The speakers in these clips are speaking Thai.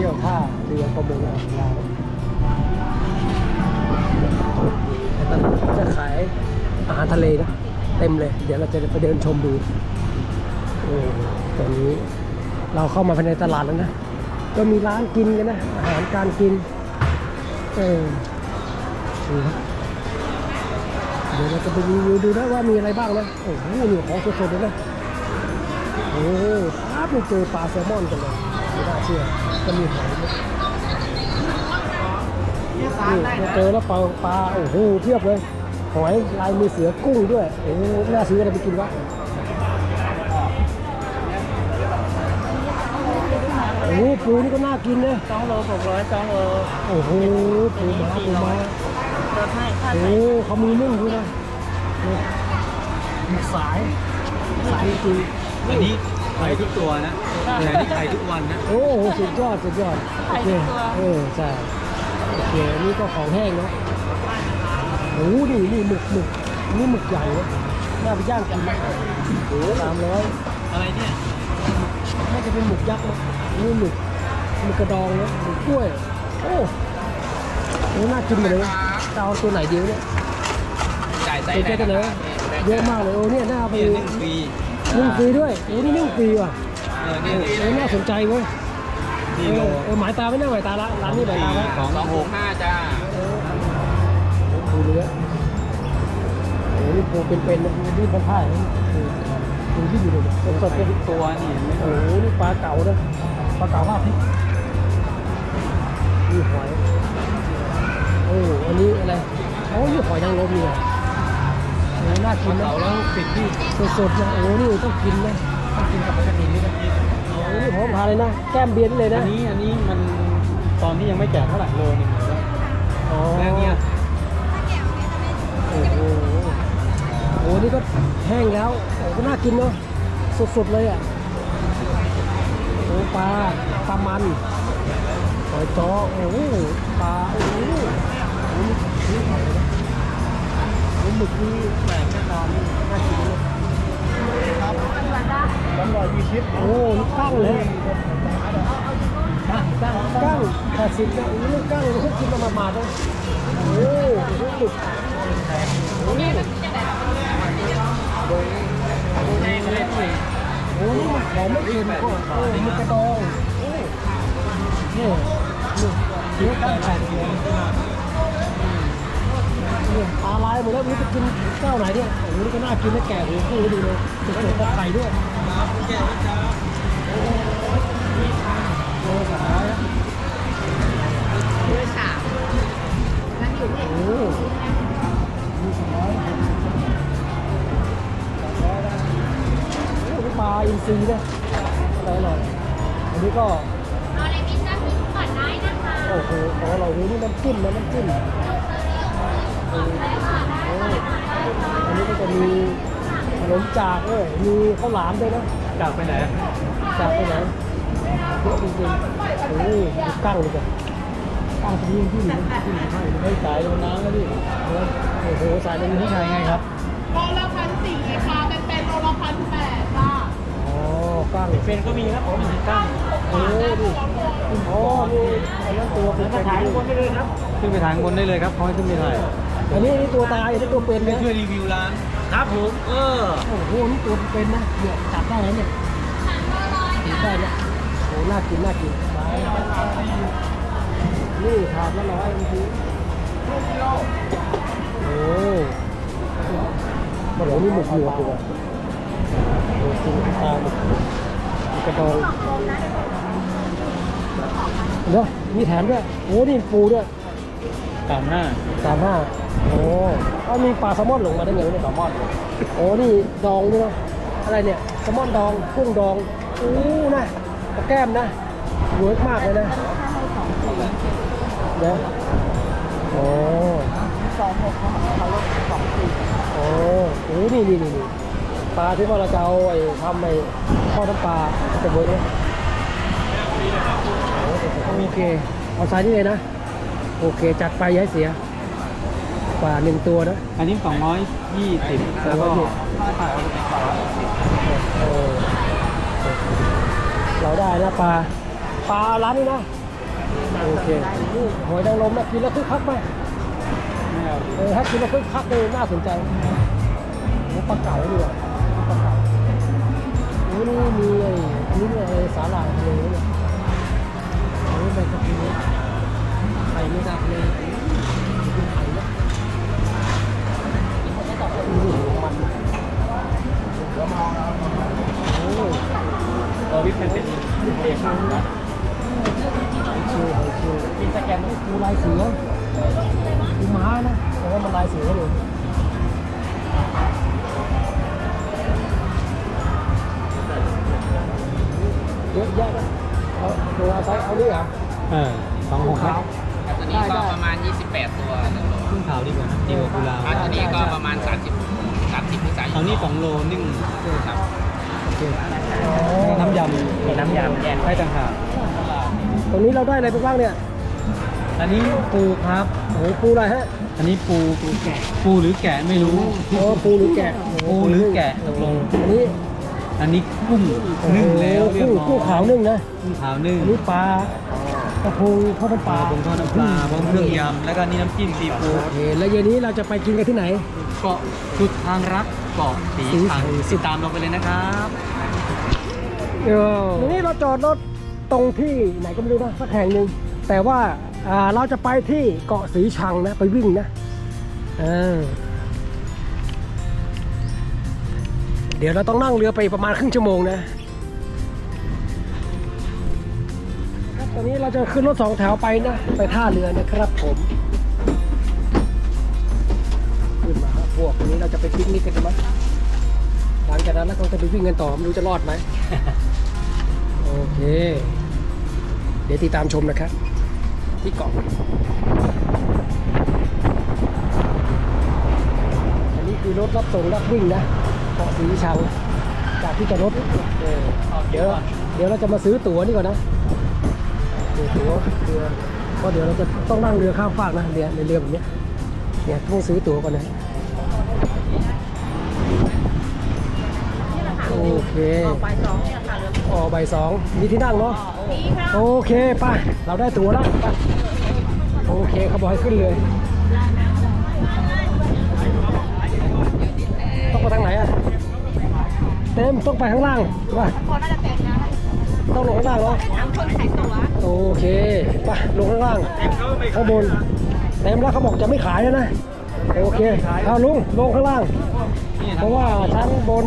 ที่ยวท่าเรือประมงอ่าวลาวตลาดจะขายอาหารทะเลนะเต็มเลย เดี๋ยวเราจะไปเดินชมดูโอ้ตอนนี้เราเข้ามาภายในตลาดแล้วนะ ก็มีร้านกินกันนะ อาหารการกิน เออดูครับเดี๋ยวเราจะไปรีวิวดูนะว่ามีอะไรบ้างนะ โอ้โหนี่ของสดๆเลยนะโอ้ บไม่เจอปลาแซลมอนกันเลยไม่น่าเชื่อก็มีหอยด้วยนี่มาเจอแล้วปลาปลาโอ้โหเทียบเลย หอยลายมือเสือกุ้งด้วยโอ้โหน่าซื้ออะไรไปกินวะโอ้โหปูนี่ก็น่ากินนะสองโลหกร้อยสองโลโอ้โหปูม้าปูม้าลดให้ค่าโอ้โหเขามีนึ่งด้วยนะนี่มีสายสายจริงอันนี้ ไข่ทุกตัวนะแต่อันนี้ไข่ทุกวันนะ โอ้โหสุดยอดสุดยอดโอเคเออใช่โอเคอันนี่ก็ของแห้งนะโอ้โหนี่นี่หมึกหมึกนี่หมึกใหญ่นะน่าไปย่างกินนะโอ้สามร้อยอะไรเนี่ยน่าจะเป็นหมึกยักษ์นะนี่หมึกหมึกกระดองนะหมึกกล้วย โอ้โหน่ากินหมดเลยนะจะเอาตัวไหนดีวะเนี่ยจ่ายไซตัวเจ๊กันเลยเยอะมากเลยโอ้เนี่ยน่าเอาไปเนี่ยหนึ่งปีนึ่งฟรีด้วยโอ้นี่นึ่งฟรีว่ะเออเอเนี่ยอเออน่าสนใจเว้ยนี่เอโลอเออหมายตาไม่น่าหมายตาละร้านนี้หมายตาไว้สองหกห้าจ้าดูเนื้อโอ้โหนี่ปูเป็นๆนะนี่พันท่ายนะปูปูที่อยู่เลยเนี่ยสดๆเลย ทุกตัวนี่เห็นไหมโอ้โหนี่ปลาเก๋านะปลาเก๋าห้าพริกนี่หอย โอ้ อันนี้อะไรโอ้นี่หอยนางรมเนี่ยโอ้ น่ากินนะเสาแล้วปิดที่สดๆนะโอ้นี่ต้องกินนะต้องกินกับปลากระดิ่งนี่นะโอ้นี่หอมพาเลยนะ แก้มเบียร์นี่เลยอันะนนี้อันนี้มันตอนที่ยังไม่แก่เท่าไหร่โลนึงเหมือนกันอ๋อแล้วเนี่ยโอ้โหโอ้นี่ก็แห้งแล้วโอ้ก็น่ากินเนาะสดๆเลยอะโอ้ปลาปลามันหอยจ้อโอ้โหปลาโอ้โหโอ้โหนี่หอยนะโอ้หมึกนี่แปลกแน่นอนนี่น่ากินเลยครับสามร้อยยี่สิบโอ้นี่กั้งเลยกั้งกั้งกั้งแปดสิบนะโอ้นี่กั้งลยเขากินมามาๆนะโอ้โหหมึกโอ้นี่โอ้นี่มันของไม่เค็มก็เออมันกระดองโอ้นี่นี่เนื้อไก่แผ่น เนี่ยปลาลายหมดแล้วไม่จะกินเจ้าไหนเนี่ยโอ้โหนี่ก็น่ากินนะแก่หูคู่ดูเลยจะเกิดกับไข่ด้วยโอ้สายอะด้วยสามนั่นอยู่ที่โอ้นี่สายโอ้นี่ปลาอินทรีนะอร่อยๆอันนี้ก็เอาอะไรพิซซ่าพริกก่อนได้นะคะโอ้โหของเรานี่น้ำจิ้มนะน้ำจิ้ม อ้โหอันนี้ก็จะมีขนมจากด้วยมีข้าวหลามด้วยนะ จากไปไหนจากไปไหนเยอะจริงๆโอ้โหดูกั้งเลยจ้ะกั้งที่ยิ่งที่หนึ่งที่หนึ่งให้ไม่จ่ายลงน้ำแล้วพี่โอ้โหสายลมนี่นี้ใช่ไงครับโลละพันสี่ค่ะเป็นเป็นโลละพันแปดจ้าอ๋อกั้งเป็นก็มีครับผมมีตั้งโอ้ดิอ๋อนี่อันนั้นตัวเป็นมาถ่ายข้างบนได้เลยครับ ขึ้นไปถ่ายข้างบนได้เลยครับเขาให้ขึ้นไปถ่าย อันนี้อันนี้ตัวตายอันนี้ตัวเป็นไปนะช่วยรีวิวร้าน ครับผมเออโอ้โหนี่ตัวเป็นนะเนี่ยจับได้แล้วเนี่ยจับได้เนี่ยโอ้น่ากินน่ากินไปนี่ถาดละร้อยบางทีโอ้โหนี่หมึกหยวกเลยโอ้จริงตาหมึกหมึกกระดองเดี๋ยวมีแถมด้วยโอ้นี่ปูด้วยสามห้า สามห้า โอ้เอามีปลาแซลมอนลงมาได้ไงวะเนี่ยแซลมอนโอ้นี่ดองด้วยเนอะอะไรเนี่ยแซลมอนดองกุ้งดองอู้นะกระแก้มนะเวิร์กมากเลยนะเดี๋ยวโอ้สองหกเขาเขาลดสองสี่โอ้โหนี่นี่นี่นี่ปลาที่ว่าเราจะเอาไอ้ทำไอ้ทอดน้ำปลาจะเวิร์กไหมโอเคเอาไซส์นี้เลยนะ โอเค จัดไปอย่าให้เสีย ปลาหนึ่งตัวนะอันนี้สองร้อยยี่สิบแล้วก็เออเราได้นะปลา ปลาร้านนี้นะ โอเคนี่หอยนางรมนะกินแล้วคึกคักไหมไม่เอาเออถ้ากินแล้วคึกคักเลยน่าสนใจโอ้ปลาเก๋าดีกว่าปลาเก๋าโอ้นี่มีไอ้อันนี้เนี่ยไอ้สาหร่ายทะเลเนี่ยโอ้ใบกะเพราไข่ไม่ได้เลย เออวิปมันเป็นเอกลักษณ์นะเชื่อเชื่อมีสแกนต้องดูลายเสือดูม้านะแต่ว่ามันลายเสือเลยเยอะแยะนะเอาตัวไซส์เอานี่เหรอเออสองหกครับ ครับตัวนี้ก็ประมาณ 28 ตัวหนึ่งโลครึ่งขาวดีกว่านะดีกว่ากุลาครับตัวนี้ก็ประมาณ 30 30หรือเอานี่สองโลนึ่งครับโอเคน้ำยำมีน้ำยำแยก ได้ต่างหากตรงนี้เราได้อะไรไปบ้างเนี่ยอันนี้ปูครับ โอ้โหปูอะไรฮะอันนี้ปูปูแกะ ปูหรือแกะไม่รู้ โอ้ปูหรือแกะโโปูหรือแกะตกลง อันนี้อันนี้กุ้งนึ่งแล้วเรียบร้อยกุ้งขาวนึ่งนะกุ้งขาวนึ่งอันนี้ปลา กระพงทอดน้ำปปลาลาผงทอดน้ำปลาพร้อมเครื่องยำแล้วก็นี่น้ำจิ้มซีฟู้ดโอเคแล้วเย็นนี้เราจะไปกินกันที่ไหน เกาะสุดทางรักเกาะสีสีชังสีติดตามเราไปเลยนะครับทีนี้เราจอดรถตรงที่ไหนก็ไม่รู้นะสักแห่งหนึ่งแต่ว่าอ่าเราจะไปที่เกาะสีชังนะไปวิ่งนะเออเดี๋ยวเราต้องนั่งเรือไปประมาณครึ่งชั่วโมงนะ ตอนนี้เราจะขึ้นรถสองแถวไปนะ ไปท่าเรือนะครับผมขึ้นมาครับพวกวันนี้เราจะไปปิกนิกกันไหมหลังจากนั้นเราก็จะไปวิ่งกันต่อไม่รู้จะรอดไหมโอเค เดี๋ยวติดตามชมนะครับ ที่เกาะอันนี้คือรถรับส่งรับวิ่งนะเกาะสีชังจากที่จอดรถเออเดี๋ยวเดี๋ยวเราจะมาซื้อตั๋วนี่ก่อนนะ ดูตั๋วเรือเพราะเดี๋ยวเราจะต้องนั่งเรือข้ามฟากนะเรือในเรือแบบเนี้ยเนี่ยต้องซื้อตั๋วก่อนนะโอเคไปสองเนี่ยค่ะเรือออกใบายสองมีที่นั่งเนาะนี้ค่ะโอเคไป่ะเราได้ตั๋วแล้วไปโอเคเขาบอกให้ขึ้นเลยต้องไปทางไหนอะเต็มต้องไปข้างล่างว่าพอน่าจะแต่งงานต้องลงข้างล่างเหรอถามคนขายตั๋ว โอเคไปลงข้างล่างข้างบนเต็มแล้วเขาบอกจะไม่ขายแล้วนะโอเคเอาลุงลงข้างล่าง เพราะว่าชั้นบน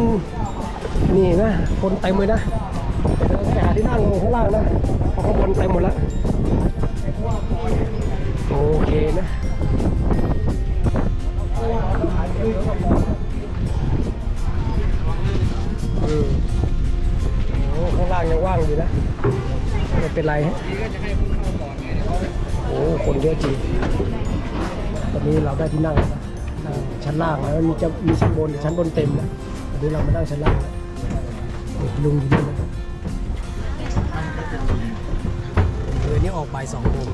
นี่นะคนเต็มเลยนะไปหาที่นั่งลงข้างล่างนะเพราะข้างบนเต็มหมดแล้วโอเคนะ เป็นไรฮะโอ้คนเยอะจริงตอนนี้เราได้ที่นั่งแล้วนะนั่งชั้นล่างแล้วมีจะมีชั้นบนชั้นบนเต็มนะตอนนี้เรามานั่งชั้นล่างแล้วลุงอยู่นี่นะเรือนี้ออกบ่ายสองโมง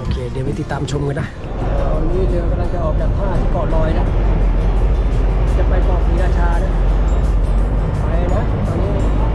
โอเค เดี๋ยวไปติดตามชมกันนะตอนนี้เรือกำลังจะออกจากท่าที่เกาะลอยนะ จะไปเกาะศรีราชานะไปนะตอนนี้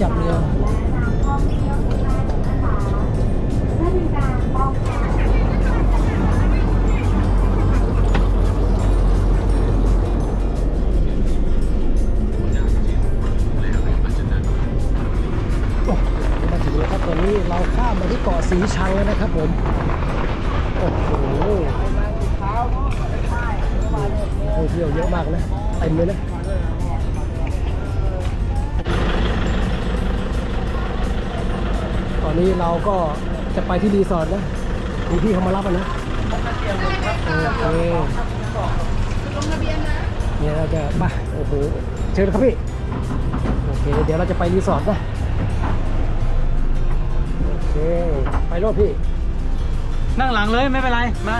Chậm. อนนี้เราก็จะไปที่รีสอร์ทนะมีพี่เขามารับอะนะโอเคลงทะเบียนนะเนี่ยเราจะไปโอ้โหเชิญครับพี่โอเคเดี๋ยวเราจะไปรีสอร์ทนะโอเคไปรถพี่ นั่งหลังเลยไม่เป็นไร มา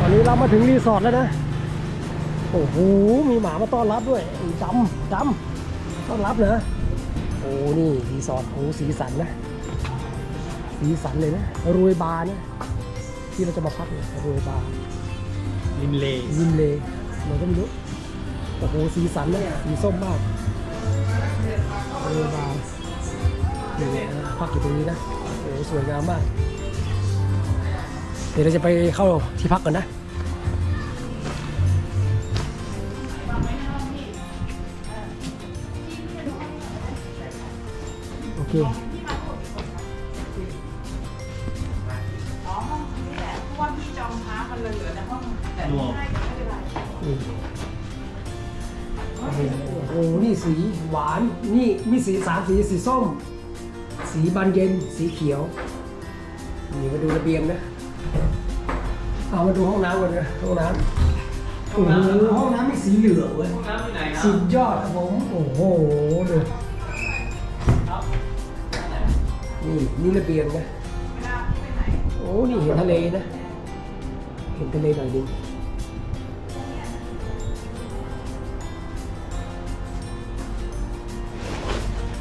ตอนนี้เรามาถึงรีสอร์ทแล้วนะ โอ้โห มีหมามาต้อนรับด้วยไอ้ดำดำต้อนรับเหรอโอ้นี่รีสอร์ทโอ้สีสันนะ สีสันเลยนะรวยบาร์นะที่เราจะมาพักเนี่ยรวยบาร์ริมเลยินเลยเราก็ไม่รู้โอ้โหสีสันนะสีส้มมากรวยบาร์นี่นะพักอยู่ตรงนี้นะโอ้โหสวยงามมาก เดี๋ยวเราจะไปเข้าที่พักก่อนนะ โอเครวมนี่โอ้โหนี่สีหวาน นี่มีสีสามสี สีส้ม สีบานเย็น สีเขียว นี่มาดูระเบียงนะ เอามาดูห้องน้ำก่อนนะ ห้องน้ำโอ้โหห้องน้ำมีสีเหลืองเว้ยน้ำที่ไหนครัสุบดยอดครับผม โอ้โหดู นี่นี่ระเบียงนะโอ้นี่เห็นทะเลนะ เห็นทะเลหน่อยดิ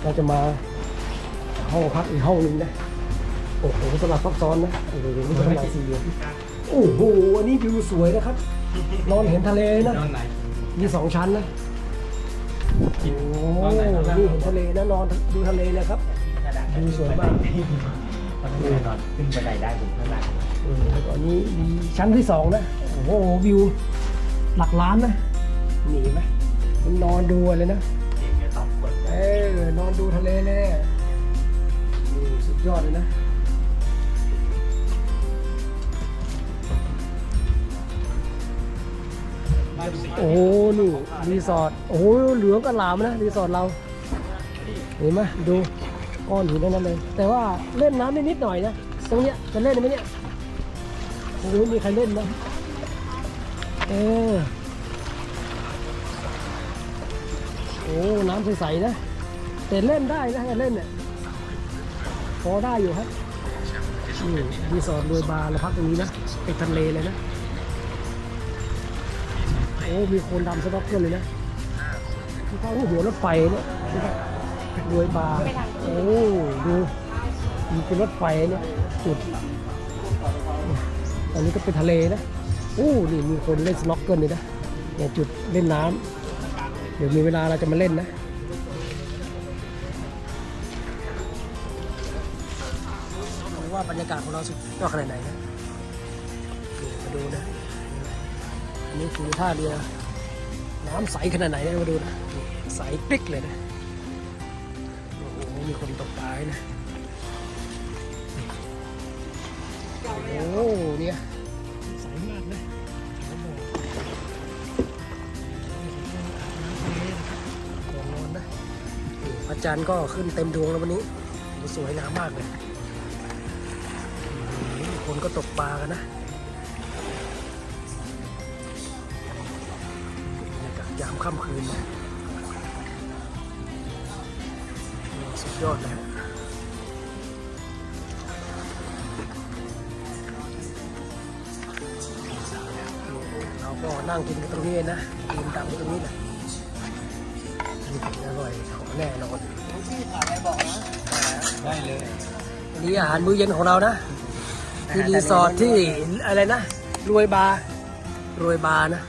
เราจะมาห้องพักอีกห้องหนึงนะโอ้โหสลับซับซ้อนนะโอ้โหนี่ขนาดสี่เหลี่ยมโอ้โหอันนี้วิวสวยนะครับ นอนเห็นทะเลนะนอนไหนมีสองชั้นนะโอ้โหนอนไหนนอนล่างนี่เห็นทะเลนะนอนดูทะเลนะครับ ดูสวยมากนอนขึ้นบันไดได้ถึงข้างล่างแล้วก็อันนี้มีชั้นที่สองนะ โอ้โหวิวหลักล้านนะ หนีไหมมันนอนดูเลยนะ เด็กจะต้องกดเออนอนดูทะเลเลยนี่สุดยอดเลยนะโอ้โหนี่รีสอร์ท โอ้โหเหลืองกันหลามนะรีสอร์ทเรา เห็นไหมดู ก้อนหินทั้งนั้นเลย แต่ว่าเล่นน้ำได้นิดหน่อยนะตรงเนี้ยจะเล่นไหมเนี่ยโอ้โหมีใครเล่นนะเออโอ้น้ำใสๆนะแต่เล่นได้นะเล่นเนี่ยพอได้อยู่ครับนี่รีสอร์ทรวยบาร์เราพักตรงนี้นะติดทะเลเลยนะโอ้มีคนดำสน็อกเกิลเลยนะที่เขาหัวรถไฟเนี่ย รวยบาโอ้ดูมีเป็นรถไฟเนี่ยจุดอันนี้ก็เป็นทะเลนะโอ้นี่มีคนเล่นสน็อกเกิลเลยนะเนี่ยจุดเล่นน้ำเดี๋ยวมีเวลาเราจะมาเล่นนะดูว่าบรรยากาศของเราสุดยอดขนาดไหนนะมาดูนะอันนี้คือท่าเรือน้ำใสขนาดไหนนะมาดูนะใสปิ๊กเลยนะ มีคนตกปลาด้วยนะโอ้โหเนี่ยใสมากนะเขาบอกก่อนนอนนะนี่พระจันทร์ก็ขึ้นเต็มดวงแล้ววันนี้สวยงามมากเลยคนก็ตกปลากันนะบรรยากาศยามค่ำคืนนะ สุดยอดเลยเราก็นั่งกินกันตรงนี้นะกินตามตรงนี้แหละนี่กินอร่อยของแน่นอนที่ขายอะได้เลยอันนี้อาหารมื้อเย็นของเรานะที่รีสอร์ทที่อะไรนะรวยบาร์รวยบาร์นะ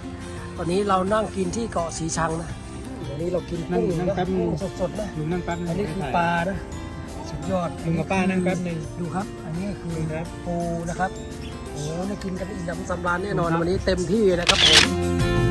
ตอนนี้เรานั่งกินที่เกาะสีชังนะ นนี้เรากินกุ้งนะกุ้งสดๆนะลุงนั่งแป๊บนึงอันนี้คือปลานะสุดยอดลุงกับป้านั่งแป๊บนึง ดูครับ อันนี้คือปูนะครับโอ้โหได้กินกันอิ่มน้ำสำราญแน่นอนวันนี้เต็มที่นะครับผม